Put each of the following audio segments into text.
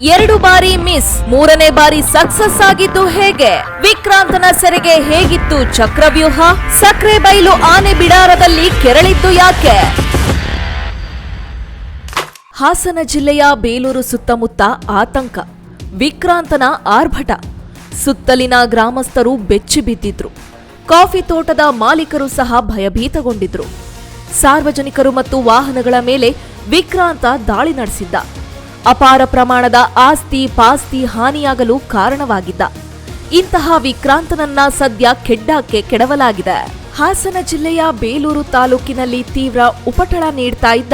ಎರಡು ಬಾರಿ ಮಿಸ್, ಮೂರನೇ ಬಾರಿ ಸಕ್ಸಸ್ ಆಗಿದ್ದು ಹೇಗೆ? ವಿಕ್ರಾಂತನ ಸೆರೆಗೆ ಹೇಗಿತ್ತು ಚಕ್ರವ್ಯೂಹ? ಸಕ್ರೆ ಬೈಲು ಆನೆ ಬಿಡಾರದಲ್ಲಿ ಕೆರಳಿದ್ದು ಯಾಕೆ? ಹಾಸನ ಜಿಲ್ಲೆಯ ಬೇಲೂರು ಸುತ್ತಮುತ್ತ ಆತಂಕ, ವಿಕ್ರಾಂತನ ಆರ್ಭಟ. ಸುತ್ತಲಿನ ಗ್ರಾಮಸ್ಥರು ಬೆಚ್ಚಿ ಬಿದ್ದಿದ್ರು. ಕಾಫಿ ತೋಟದ ಮಾಲೀಕರು ಸಹ ಭಯಭೀತಗೊಂಡಿದ್ರು. ಸಾರ್ವಜನಿಕರು ಮತ್ತು ವಾಹನಗಳ ಮೇಲೆ ವಿಕ್ರಾಂತ ದಾಳಿ ನಡೆಸಿದ್ದ. ಅಪಾರ ಪ್ರಮಾಣದ ಆಸ್ತಿ, ಪಾಸ್ತಿ ಹಾನಿಯಾಗಲು ಕಾರಣವಾಗಿದ್ದ. ಇಂತಹ ವಿಕ್ರಾಂತನನ್ನ ಸದ್ಯ ಕೆಡ್ಡಾಕ್ಕೆ ಕೆಡವಲಾಗಿದೆ. ಹಾಸನ ಜಿಲ್ಲೆಯ ಬೇಲೂರು ತಾಲೂಕಿನಲ್ಲಿ ತೀವ್ರ ಉಪಟಳ ನೀಡ್ತಾ ಇದ್ದ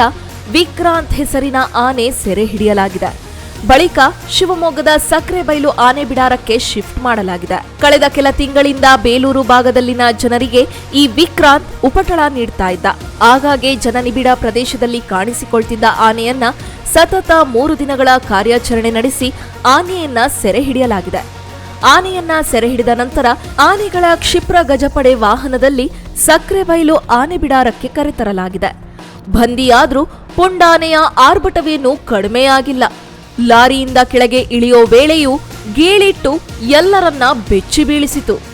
ವಿಕ್ರಾಂತ್ ಹೆಸರಿನ ಆನೆ ಸೆರೆ ಹಿಡಿಯಲಾಗಿದೆ. ಬಳಿಕ ಶಿವಮೊಗ್ಗದ ಸಕ್ರೆಬೈಲು ಆನೆ ಬಿಡಾರಕ್ಕೆ ಶಿಫ್ಟ್ ಮಾಡಲಾಗಿದೆ. ಕಳೆದ ಕೆಲ ತಿಂಗಳಿಂದ ಬೇಲೂರು ಭಾಗದಲ್ಲಿನ ಜನರಿಗೆ ಈ ವಿಕ್ರಾಂತ್ ಉಪಟಳ ನೀಡ್ತಾ ಇದ್ದ. ಆಗಾಗ್ಗೆ ಜನನಿಬಿಡ ಪ್ರದೇಶದಲ್ಲಿ ಕಾಣಿಸಿಕೊಳ್ತಿದ್ದ ಆನೆಯನ್ನ ಸತತ ಮೂರು ದಿನಗಳ ಕಾರ್ಯಾಚರಣೆ ನಡೆಸಿ ಆನೆಯನ್ನ ಸೆರೆ ಹಿಡಿಯಲಾಗಿದೆ. ಆನೆಯನ್ನ ಸೆರೆ ಹಿಡಿದ ನಂತರ ಆನೆಗಳ ಕ್ಷಿಪ್ರ ಗಜಪಡೆ ವಾಹನದಲ್ಲಿ ಸಕ್ರೆಬೈಲು ಆನೆ ಬಿಡಾರಕ್ಕೆ ಕರೆತರಲಾಗಿದೆ. ಬಂದಿಯಾದ್ರೂ ಪುಂಡಾನೆಯ ಆರ್ಭಟವೇನೂ ಕಡಿಮೆಯಾಗಿಲ್ಲ. ಲಾರಿಯಿಂದ ಕೆಳಗೆ ಇಳಿಯೋ ವೇಳೆಯೂ ಗೀಳಿಟ್ಟು ಎಲ್ಲರನ್ನ ಬೆಚ್ಚಿ ಬೀಳಿಸಿತು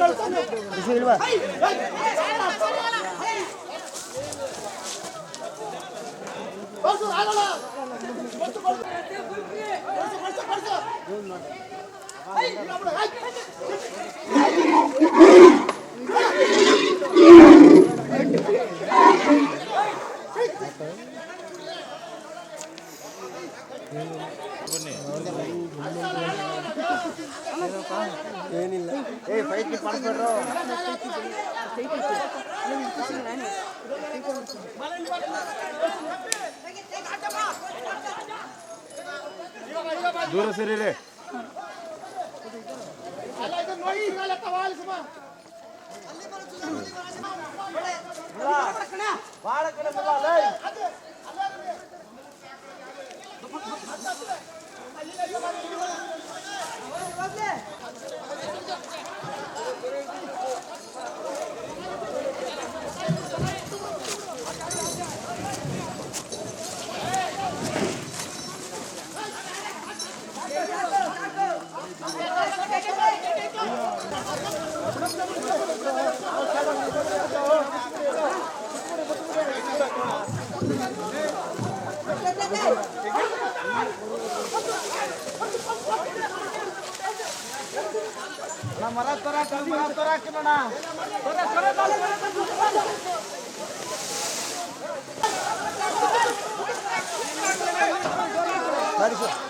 Bismillah. Hey, ದೂರ ಸರಿರಿ ಮರ ತರಾಕ ಮರ ತರಾಕ ನೋಡ ತರ ತರ ಸರಿ ಸರ್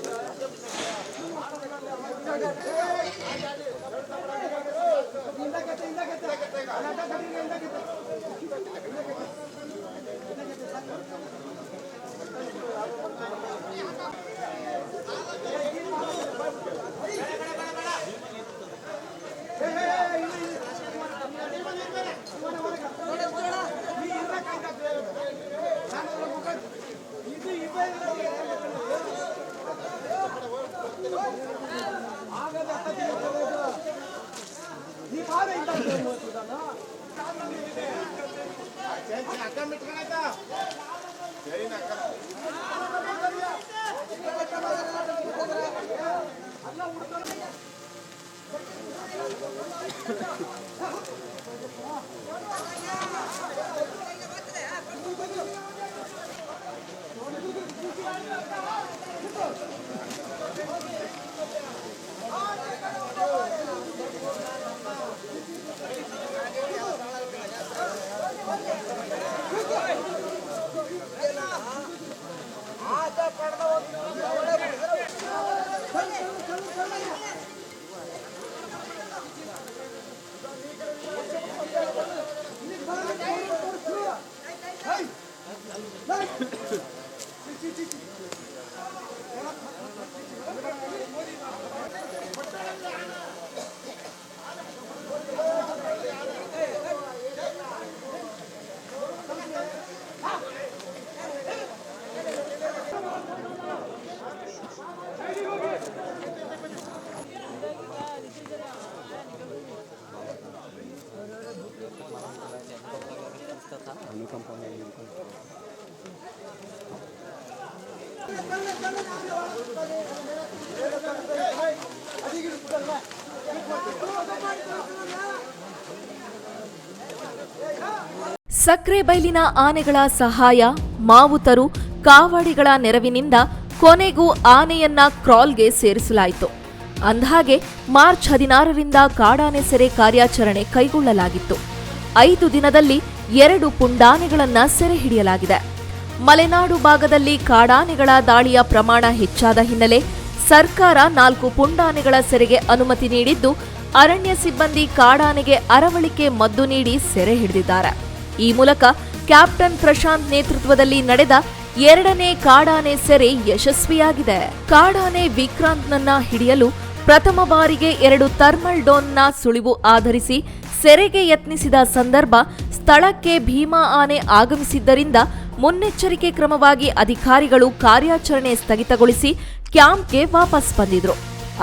ಸಕ್ರೆ ಬೈಲಿನ ಆನೆಗಳ ಸಹಾಯ ಮಾವುತರು ಕಾವಾಡಿಗಳ ನೆರವಿನಿಂದ ಕೊನೆಗೂ ಆನೆಯನ್ನ ಕ್ರಾಲ್ಗೆ ಸೇರಿಸಲಾಯಿತು. ಅಂದಹಾಗೆ, ಮಾರ್ಚ್ ಹದಿನಾರರಿಂದ ಕಾಡಾನೆ ಸೆರೆ ಕಾರ್ಯಾಚರಣೆ ಕೈಗೊಳ್ಳಲಾಗಿತ್ತು. ಐದು ದಿನದಲ್ಲಿ ಎರಡು ಪುಂಡಾನೆಗಳನ್ನ ಸೆರೆ ಹಿಡಿಯಲಾಗಿದೆ. ಮಲೆನಾಡು ಭಾಗದಲ್ಲಿ ಕಾಡಾನೆಗಳ ದಾಳಿಯ ಪ್ರಮಾಣ ಹೆಚ್ಚಾದ ಹಿನ್ನೆಲೆ ಸರ್ಕಾರ ನಾಲ್ಕು ಪುಂಡಾನೆಗಳ ಸೆರೆಗೆ ಅನುಮತಿ ನೀಡಿದ್ದು, ಅರಣ್ಯ ಸಿಬ್ಬಂದಿ ಕಾಡಾನೆಗೆ ಅರವಳಿಕೆ ಮದ್ದು ನೀಡಿ ಸೆರೆ ಹಿಡಿದಿದ್ದಾರೆ. ಈ ಮೂಲಕ ಕ್ಯಾಪ್ಟನ್ ಪ್ರಶಾಂತ್ ನೇತೃತ್ವದಲ್ಲಿ ನಡೆದ ಎರಡನೇ ಕಾಡಾನೆ ಸೆರೆ ಯಶಸ್ವಿಯಾಗಿದೆ. ಕಾಡಾನೆ ವಿಕ್ರಾಂತ್ನನ್ನ ಹಿಡಿಯಲು ಪ್ರಥಮ ಬಾರಿಗೆ ಎರಡು ಥರ್ಮಲ್ ಡೋನ್ನ ಸುಳಿವು ಆಧರಿಸಿ ಸೆರೆಗೆ ಯತ್ನಿಸಿದ ಸಂದರ್ಭ ಸ್ಥಳಕ್ಕೆ ಭೀಮಾ ಆನೆ ಆಗಮಿಸಿದ್ದರಿಂದ ಮುನ್ನೆಚ್ಚರಿಕೆ ಕ್ರಮವಾಗಿ ಅಧಿಕಾರಿಗಳು ಕಾರ್ಯಾಚರಣೆ ಸ್ಥಗಿತಗೊಳಿಸಿ ಕ್ಯಾಂಪ್ಗೆ ವಾಪಸ್ ಬಂದಿದ್ರು.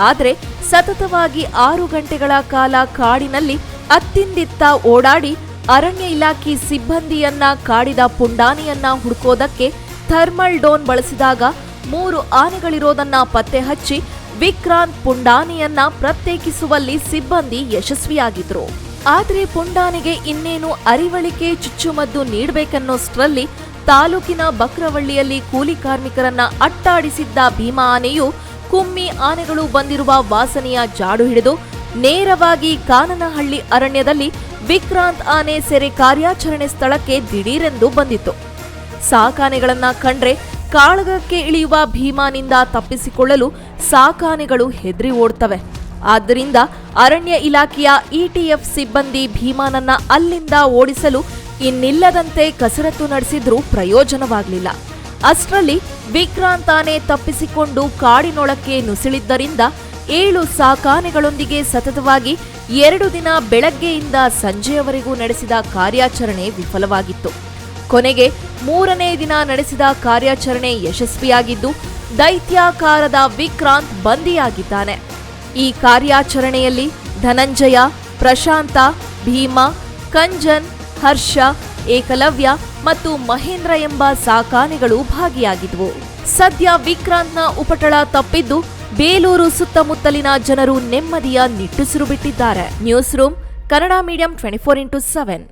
ಆದರೆ ಸತತವಾಗಿ ಆರು ಗಂಟೆಗಳ ಕಾಲ ಕಾಡಿನಲ್ಲಿ ಅತ್ತಿಂದಿತ್ತ ಓಡಾಡಿ ಅರಣ್ಯ ಇಲಾಖೆ ಸಿಬ್ಬಂದಿಯನ್ನ ಕಾಡಿದ ಪುಂಡಾನಿಯನ್ನ ಹುಡುಕೋದಕ್ಕೆ ಥರ್ಮಲ್ ಡೋನ್ ಬಳಸಿದಾಗ ಮೂರು ಆನೆಗಳಿರೋದನ್ನ ಪತ್ತೆ ಹಚ್ಚಿ ವಿಕ್ರಾಂತ್ ಪುಂಡಾನೆಯನ್ನ ಪ್ರತ್ಯೇಕಿಸುವಲ್ಲಿ ಸಿಬ್ಬಂದಿ ಯಶಸ್ವಿಯಾಗಿದ್ರು. ಆದ್ರೆ ಪುಂಡಾನಿಗೆ ಇನ್ನೇನು ಅರಿವಳಿಕೆ ಚುಚ್ಚುಮದ್ದು ನೀಡಬೇಕನ್ನೋಷ್ಟರಲ್ಲಿ ತಾಲೂಕಿನ ಬಕ್ರವಳ್ಳಿಯಲ್ಲಿ ಕೂಲಿ ಕಾರ್ಮಿಕರನ್ನ ಅಟ್ಟಾಡಿಸಿದ್ದ ಭೀಮಾ ಆನೆಯು ಕುಮ್ಮಿ ಆನೆಗಳು ಬಂದಿರುವ ವಾಸನೆಯ ಜಾಡು ಹಿಡಿದು ನೇರವಾಗಿ ಕಾನನಹಳ್ಳಿ ಅರಣ್ಯದಲ್ಲಿ ವಿಕ್ರಾಂತ್ ಆನೆ ಸೆರೆ ಕಾರ್ಯಾಚರಣೆ ಸ್ಥಳಕ್ಕೆ ದಿಢೀರೆಂದು ಬಂದಿತ್ತು. ಸಾಕಾನೆಗಳನ್ನ ಕಂಡ್ರೆ ಕಾಳಗಕ್ಕೆ ಇಳಿಯುವ ಭೀಮಾನಿಂದ ತಪ್ಪಿಸಿಕೊಳ್ಳಲು ಸಾಕಾನೆಗಳು ಹೆದರಿ ಓಡ್ತವೆ. ಆದ್ದರಿಂದ ಅರಣ್ಯ ಇಲಾಖೆಯ ಇಟಿಎಫ್ ಸಿಬ್ಬಂದಿ ಭೀಮಾನನ್ನ ಅಲ್ಲಿಂದ ಓಡಿಸಲು ಇನ್ನಿಲ್ಲದಂತೆ ಕಸರತ್ತು ನಡೆಸಿದ್ರೂ ಪ್ರಯೋಜನವಾಗಲಿಲ್ಲ. ಅಷ್ಟರಲ್ಲಿ ವಿಕ್ರಾಂತ್ ಆನೆ ತಪ್ಪಿಸಿಕೊಂಡು ಕಾಡಿನೊಳಕ್ಕೆ ನುಸುಳಿದ್ದರಿಂದ ಏಳು ಸಾಕಾನೆಗಳೊಂದಿಗೆ ಸತತವಾಗಿ ಎರಡು ದಿನ ಬೆಳಗ್ಗೆಯಿಂದ ಸಂಜೆಯವರೆಗೂ ನಡೆಸಿದ ಕಾರ್ಯಾಚರಣೆ ವಿಫಲವಾಗಿತ್ತು. ಕೊನೆಗೆ ಮೂರನೇ ದಿನ ನಡೆಸಿದ ಕಾರ್ಯಾಚರಣೆ ಯಶಸ್ವಿಯಾಗಿದ್ದು ದೈತ್ಯಾಕಾರದ ವಿಕ್ರಾಂತ್ ಬಂದಿಯಾಗಿದ್ದಾನೆ. ಈ ಕಾರ್ಯಾಚರಣೆಯಲ್ಲಿ ಧನಂಜಯ, ಪ್ರಶಾಂತ, ಭೀಮಾ, ಕಂಜನ್, ಹರ್ಷ, ಏಕಲವ್ಯ ಮತ್ತು ಮಹೇಂದ್ರ ಎಂಬ ಸಾಕಾನೆಗಳು ಭಾಗಿಯಾಗಿದ್ವು. ಸದ್ಯ ವಿಕ್ರಾಂತ್ನ ಉಪಟಳ ತಪ್ಪಿದ್ದು ಬೇಲೂರು ಸುತ್ತಮುತ್ತಲಿನ ಜನರು ನೆಮ್ಮದಿಯ ನಿಟ್ಟುಸಿರು ಬಿಟ್ಟಿದ್ದಾರೆ. Newsroom Kannada medium twenty four into seven